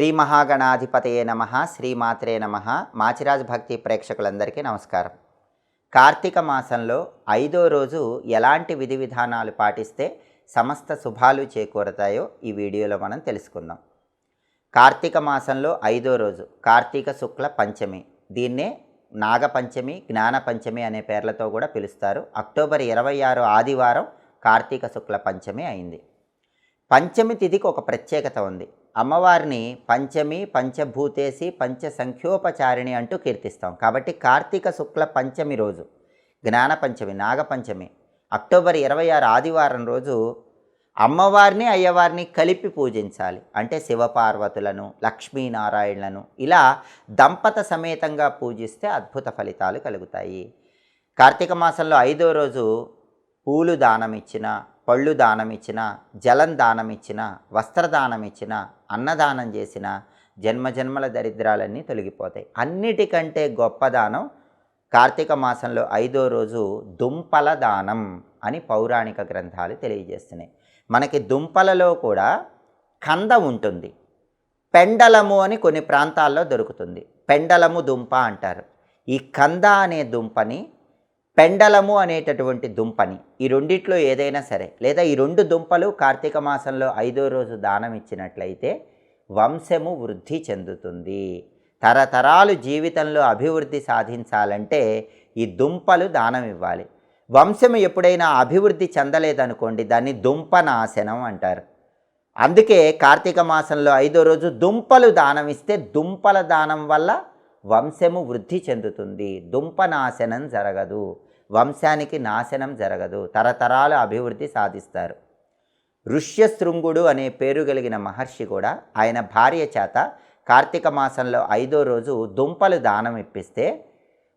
శ్రీ మహాగణాధిపతయే నమ శ్రీమాత్రే నమ. మాచిరాజ్ భక్తి ప్రేక్షకులందరికీ నమస్కారం. కార్తీక మాసంలో ఐదో రోజు ఎలాంటి విధి విధానాలు పాటిస్తే సమస్త శుభాలు చేకూరతాయో ఈ వీడియోలో మనం తెలుసుకుందాం. కార్తీక మాసంలో ఐదో రోజు కార్తీక శుక్ల పంచమి. దీన్నే నాగపంచమి జ్ఞాన పంచమి అనే పేర్లతో కూడా పిలుస్తారు. అక్టోబర్ ఇరవై ఆరు ఆదివారం కార్తీక శుక్ల పంచమి అయింది. పంచమి తిథికి ఒక ప్రత్యేకత ఉంది. అమ్మవారిని పంచమి పంచభూతేసి పంచ సంఖ్యోపచారిణి అంటూ కీర్తిస్తాం. కాబట్టి కార్తీక శుక్ల పంచమి రోజు జ్ఞాన పంచమి నాగపంచమి అక్టోబర్ ఇరవై ఆరు ఆదివారం రోజు అమ్మవారిని అయ్యవారిని కలిపి పూజించాలి. అంటే శివపార్వతులను లక్ష్మీనారాయణలను ఇలా దంపత సమేతంగా పూజిస్తే అద్భుత ఫలితాలు కలుగుతాయి. కార్తీక మాసంలో ఐదో రోజు పూలు దానం ఇచ్చిన పళ్ళు దానం ఇచ్చిన జలం దానం ఇచ్చిన వస్త్రదానం ఇచ్చిన అన్నదానం చేసిన జన్మజన్మల దరిద్రాలన్నీ తొలగిపోతాయి. అన్నిటికంటే గొప్ప దానం కార్తీక మాసంలో ఐదో రోజు దుంపల దానం అని పౌరాణిక గ్రంథాలు తెలియజేస్తున్నాయి. మనకి దుంపలలో కూడా కంద ఉంటుంది. పెండలము అని కొన్ని ప్రాంతాల్లో దొరుకుతుంది. పెండలము దుంప అంటారు. ఈ కంద అనే దుంపని పెండలము అనేటటువంటి దుంపని ఈ రెండిట్లో ఏదైనా సరే లేదా ఈ రెండు దుంపలు కార్తీక మాసంలో ఐదో రోజు దానం ఇచ్చినట్లయితే వంశము వృద్ధి చెందుతుంది. తరతరాలు జీవితంలో అభివృద్ధి సాధించాలంటే ఈ దుంపలు దానం ఇవ్వాలి. వంశం ఎప్పుడైనా అభివృద్ధి చెందలేదనుకోండి దాన్ని దుంపనాశనం అంటారు. అందుకే కార్తీక మాసంలో ఐదో రోజు దుంపలు దానం ఇస్తే దుంపల దానం వల్ల వంశము వృద్ధి చెందుతుంది. దుంపనాశనం జరగదు. వంశానికి నాశనం జరగదు. తరతరాల అభివృద్ధి సాధిస్తారు. ఋష్యశృంగుడు అనే పేరు కలిగిన మహర్షి కూడా ఆయన భార్య చేత కార్తీక మాసంలో ఐదో రోజు దుంపలు దానం ఇప్పిస్తే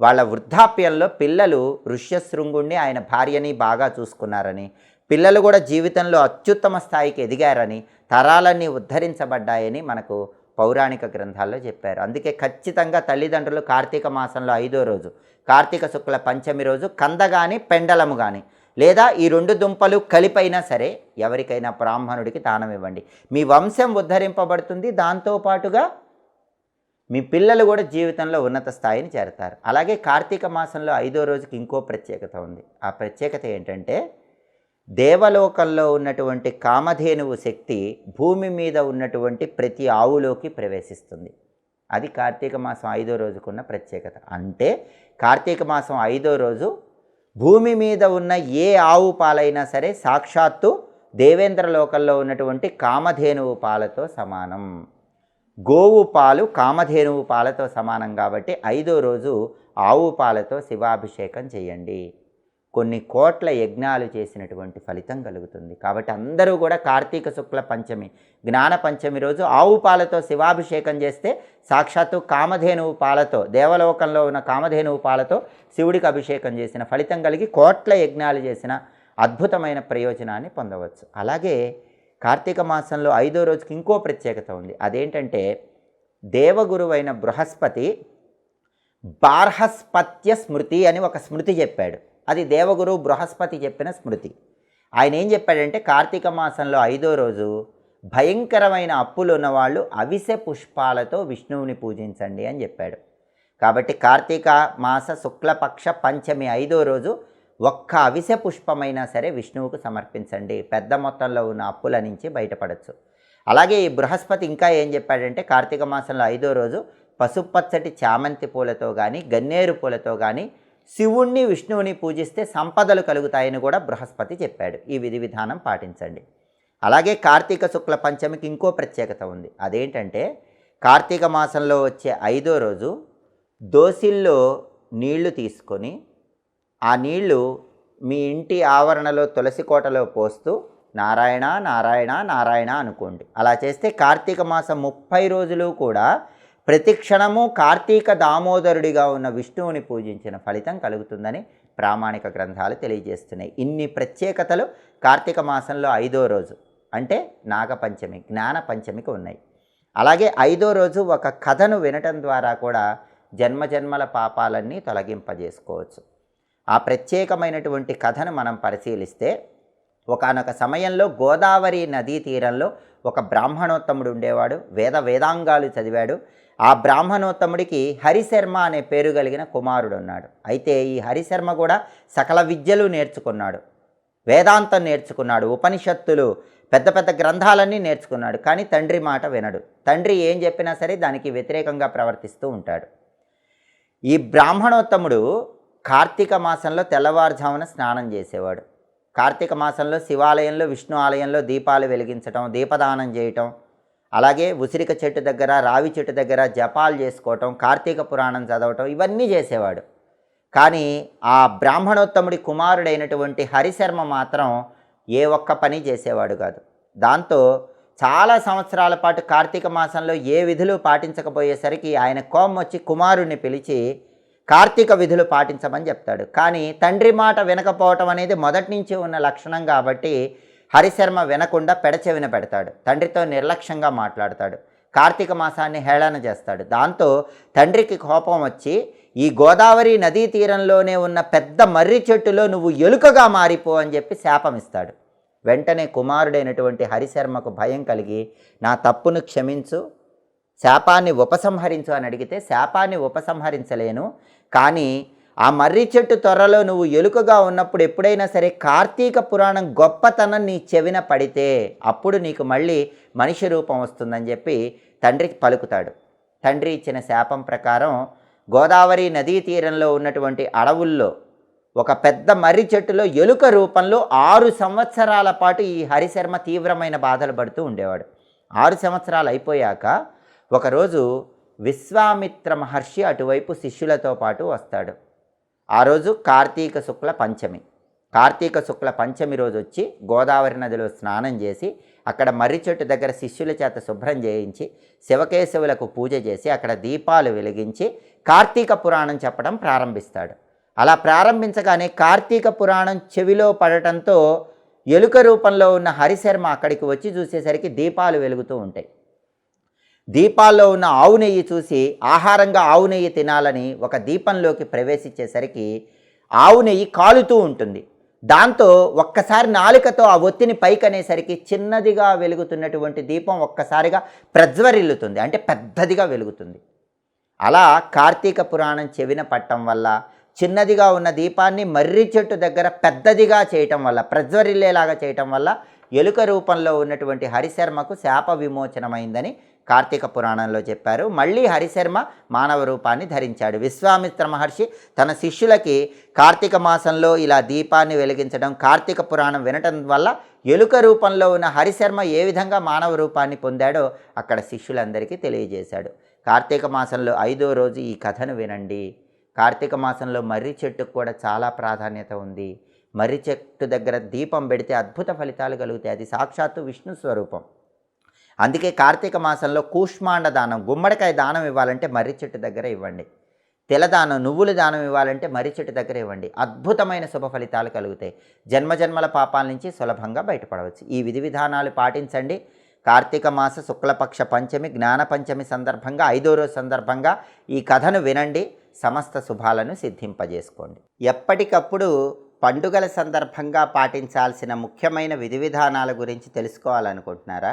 వాళ్ళ వృద్ధాప్యంలో పిల్లలు ఋష్యశృంగుణ్ణి ఆయన భార్యని బాగా చూసుకున్నారని పిల్లలు కూడా జీవితంలో అత్యుత్తమ స్థాయికి ఎదిగారని తరాలన్నీ ఉద్ధరించబడ్డాయని మనకు పౌరాణిక గ్రంథాల్లో చెప్పారు. అందుకే ఖచ్చితంగా తల్లిదండ్రులు కార్తీక మాసంలో ఐదో రోజు కార్తీక శుక్ల పంచమి రోజు కంద కానీ పెండలము కానీ లేదా ఈ రెండు దుంపలు కలిపైనా సరే ఎవరికైనా బ్రాహ్మణుడికి దానం ఇవ్వండి. మీ వంశం ఉద్ధరింపబడుతుంది దాంతోపాటుగా మీ పిల్లలు కూడా జీవితంలో ఉన్నత స్థాయిని చేరతారు. అలాగే కార్తీక మాసంలో ఐదో రోజుకి ఇంకో ప్రత్యేకత ఉంది. ఆ ప్రత్యేకత ఏంటంటే దేవలోకంలో ఉన్నటువంటి కామధేనువు శక్తి భూమి మీద ఉన్నటువంటి ప్రతి ఆవులోకి ప్రవేశిస్తుంది. అది కార్తీక మాసం ఐదో రోజుకున్న ప్రత్యేకత. అంటే కార్తీక మాసం ఐదో రోజు భూమి మీద ఉన్న ఏ ఆవు పాలైనా సరే సాక్షాత్తు దేవేంద్ర లోకంలో ఉన్నటువంటి కామధేనువు పాలతో సమానం. గోవు పాలు కామధేనువు పాలతో సమానం కాబట్టి ఐదో రోజు ఆవు పాలతో శివాభిషేకం చేయండి. కొన్ని కోట్ల యజ్ఞాలు చేసినటువంటి ఫలితం కలుగుతుంది. కాబట్టి అందరూ కూడా కార్తీక శుక్ల పంచమి జ్ఞాన పంచమి రోజు ఆవు పాలతో శివాభిషేకం చేస్తే సాక్షాత్తు కామధేనువు పాలతో దేవలోకంలో ఉన్న కామధేనువు పాలతో శివుడికి అభిషేకం చేసిన ఫలితం కలిగి కోట్ల యజ్ఞాలు చేసిన అద్భుతమైన ప్రయోజనాన్ని పొందవచ్చు. అలాగే కార్తీక మాసంలో ఐదో రోజుకి ఇంకో ప్రత్యేకత ఉంది. అదేంటంటే దేవగురువైన బృహస్పతి బార్హస్పత్య స్మృతి అని ఒక స్మృతి చెప్పాడు. అది దేవగురు బృహస్పతి చెప్పిన స్మృతి. ఆయన ఏం చెప్పాడంటే కార్తీక మాసంలో ఐదో రోజు భయంకరమైన అప్పులు ఉన్నవాళ్ళు అవిసె పుష్పాలతో విష్ణువుని పూజించండి అని చెప్పాడు. కాబట్టి కార్తీక మాస శుక్లపక్ష పంచమి ఐదో రోజు ఒక్క అవిసె పుష్పమైనా సరే విష్ణువుకు సమర్పించండి. పెద్ద మొత్తంలో ఉన్న అప్పుల నుంచి బయటపడచ్చు. అలాగే ఈ బృహస్పతి ఇంకా ఏం చెప్పాడంటే కార్తీక మాసంలో ఐదో రోజు పసుపచ్చటి చామంతి పూలతో కానీ గన్నేరు పూలతో కానీ శివుణ్ణి విష్ణువుని పూజిస్తే సంపదలు కలుగుతాయని కూడా బృహస్పతి చెప్పాడు. ఈ విధి విధానం పాటించండి. అలాగే కార్తీక శుక్ల పంచమికి ఇంకో ప్రత్యేకత ఉంది. అదేంటంటే కార్తీక మాసంలో వచ్చే ఐదో రోజు దోసిల్లో నీళ్ళు తీసుకొని ఆ నీళ్ళు మీ ఇంటి ఆవరణలో తులసి కోటలో పోస్తూ నారాయణ నారాయణ నారాయణ అనుకోండి. అలా చేస్తే కార్తీక మాసం ముప్పై రోజులు కూడా ప్రతి క్షణము కార్తీక దామోదరుడిగా ఉన్న విష్ణువుని పూజించిన ఫలితం కలుగుతుందని ప్రామాణిక గ్రంథాలు తెలియజేస్తున్నాయి. ఇన్ని ప్రత్యేకతలు కార్తీక మాసంలో ఐదో రోజు అంటే నాగపంచమి జ్ఞాన పంచమికి ఉన్నాయి. అలాగే ఐదో రోజు ఒక కథను వినటం ద్వారా కూడా జన్మజన్మల పాపాలన్నీ తొలగింపజేసుకోవచ్చు. ఆ ప్రత్యేకమైనటువంటి కథను మనం పరిశీలిస్తే ఒకానొక సమయంలో గోదావరి నదీ తీరంలో ఒక బ్రాహ్మణోత్తముడు ఉండేవాడు. వేద వేదాంగాలు చదివాడు. ఆ బ్రాహ్మణోత్తముడికి హరిశర్మ అనే పేరు కలిగిన కుమారుడు ఉన్నాడు అయితే ఈ హరిశర్మ కూడా సకల విద్యలు నేర్చుకున్నాడు. వేదాంతం నేర్చుకున్నాడు. ఉపనిషత్తులు పెద్ద పెద్ద గ్రంథాలన్నీ నేర్చుకున్నాడు. కానీ తండ్రి మాట వినడు. తండ్రి ఏం చెప్పినా సరే దానికి వ్యతిరేకంగా ప్రవర్తిస్తూ ఉంటాడు. ఈ బ్రాహ్మణోత్తముడు కార్తీక మాసంలో తెల్లవారుజామున స్నానం చేసేవాడు. కార్తీక మాసంలో శివాలయంలో విష్ణు ఆలయంలో దీపాలు వెలిగించటం దీపదానం చేయటం అలాగే ఉసిరిక చెట్టు దగ్గర రావి చెట్టు దగ్గర జపాలు చేసుకోవటం కార్తీక పురాణం చదవటం ఇవన్నీ చేసేవాడు. కానీ ఆ బ్రాహ్మణోత్తముడి కుమారుడైనటువంటి హరిశర్మ మాత్రం ఏ ఒక్క పని చేసేవాడు కాదు. దాంతో చాలా సంవత్సరాల పాటు కార్తీక మాసంలో ఏ విధులు పాటించకపోయేసరికి ఆయన కోపం వచ్చి కుమారుడిని పిలిచి కార్తీక విధులు పాటించమని చెప్తాడు. కానీ తండ్రి మాట వినకపోవటం అనేది మొదటి నుంచి ఉన్న లక్షణం కాబట్టి హరిశర్మ వినకుండా పెడచెవిన పెడతాడు. తండ్రితో నిర్లక్ష్యంగా మాట్లాడతాడు. కార్తీక మాసాన్ని హేళన చేస్తాడు. దాంతో తండ్రికి కోపం వచ్చి ఈ గోదావరి నదీ తీరంలోనే ఉన్న పెద్ద మర్రి చెట్టులో నువ్వు ఎలుకగా మారిపో అని చెప్పి శాపం ఇస్తాడు. వెంటనే కుమారుడైనటువంటి హరిశర్మకు భయం కలిగి నా తప్పును క్షమించు శాపాన్ని ఉపసంహరించు అని అడిగితే శాపాన్ని ఉపసంహరించలేను కానీ ఆ మర్రి చెట్టు త్వరలో నువ్వు ఎలుకగా ఉన్నప్పుడు ఎప్పుడైనా సరే కార్తీక పురాణం గొప్పతనం నీ చెవిన పడితే అప్పుడు నీకు మళ్ళీ మనిషి రూపం వస్తుందని చెప్పి తండ్రికి పలుకుతాడు. తండ్రి ఇచ్చిన శాపం ప్రకారం గోదావరి నదీ తీరంలో ఉన్నటువంటి అడవుల్లో ఒక పెద్ద మర్రి చెట్టులో ఎలుక రూపంలో ఆరు సంవత్సరాల పాటు ఈ హరిశర్మ తీవ్రమైన బాధలు పడుతూ ఉండేవాడు. ఆరు సంవత్సరాలు అయిపోయాక ఒకరోజు విశ్వామిత్ర మహర్షి అటువైపు శిష్యులతో పాటు వస్తాడు. ఆ రోజు కార్తీక శుక్ల పంచమి. కార్తీక శుక్ల పంచమి రోజు వచ్చి గోదావరి నదిలో స్నానం చేసి అక్కడ మర్రి చెట్టు దగ్గర శిష్యుల చేత శుభ్రం చేయించి శివకేశవులకు పూజ చేసి అక్కడ దీపాలు వెలిగించి కార్తీక పురాణం చెప్పడం ప్రారంభిస్తాడు. అలా ప్రారంభించగానే కార్తీక పురాణం చెవిలో పడటంతో ఎలుక రూపంలో ఉన్న హరిశర్మ అక్కడికి వచ్చి చూసేసరికి దీపాలు వెలుగుతూ ఉంటాయి. దీపాల్లో ఉన్న ఆవు నెయ్యి చూసి ఆహారంగా ఆవు నెయ్యి తినాలని ఒక దీపంలోకి ప్రవేశించేసరికి ఆవు నెయ్యి కాలుతూ ఉంటుంది. దాంతో ఒక్కసారి నాలుకతో ఆ ఒత్తిని పైకనేసరికి చిన్నదిగా వెలుగుతున్నటువంటి దీపం ఒక్కసారిగా ప్రజ్వరిల్లుతుంది. అంటే పెద్దదిగా వెలుగుతుంది. అలా కార్తీక పురాణం చెవిన పట్టం వల్ల చిన్నదిగా ఉన్న దీపాన్ని మర్రి చెట్టు దగ్గర పెద్దదిగా చేయటం వల్ల ప్రజ్వరిల్లేలాగా చేయటం వల్ల ఎలుక రూపంలో ఉన్నటువంటి హరిశర్మకు శాప విమోచనమైందని కార్తీక పురాణంలో చెప్పారు. మళ్ళీ హరిశర్మ మానవ రూపాన్ని ధరించాడు. విశ్వామిత్ర మహర్షి తన శిష్యులకి కార్తీక మాసంలో ఇలా దీపాన్ని వెలిగించడం కార్తీక పురాణం వినటం వల్ల ఎలుక రూపంలో ఉన్న హరిశర్మ ఏ విధంగా మానవ రూపాన్ని పొందాడో అక్కడ శిష్యులందరికీ తెలియజేశాడు. కార్తీక మాసంలో ఐదో రోజు ఈ కథను వినండి. కార్తీక మాసంలో మర్రి చెట్టుకు కూడా చాలా ప్రాధాన్యత ఉంది. మర్రి చెట్టు దగ్గర దీపం పెడితే అద్భుత ఫలితాలు కలుగుతాయి. అది సాక్షాత్తు విష్ణు స్వరూపం. అందుకే కార్తీక మాసంలో కూష్మాండ దానం గుమ్మడికాయ దానం ఇవ్వాలంటే మర్రి చెట్టు దగ్గర ఇవ్వండి. తెలదానం నువ్వుల దానం ఇవ్వాలంటే మర్రి చెట్టు దగ్గర ఇవ్వండి. అద్భుతమైన శుభ ఫలితాలు కలుగుతాయి. జన్మజన్మల పాపాల నుంచి సులభంగా బయటపడవచ్చు. ఈ విధి విధానాలు పాటించండి. కార్తీక మాస శుక్లపక్ష పంచమి జ్ఞాన పంచమి సందర్భంగా ఐదో రోజు సందర్భంగా ఈ కథను వినండి. సమస్త శుభాలను సిద్ధింపజేసుకోండి. ఎప్పటికప్పుడు పండుగల సందర్భంగా పాటించాల్సిన ముఖ్యమైన విధి విధానాల గురించి తెలుసుకోవాలనుకుంటున్నారా?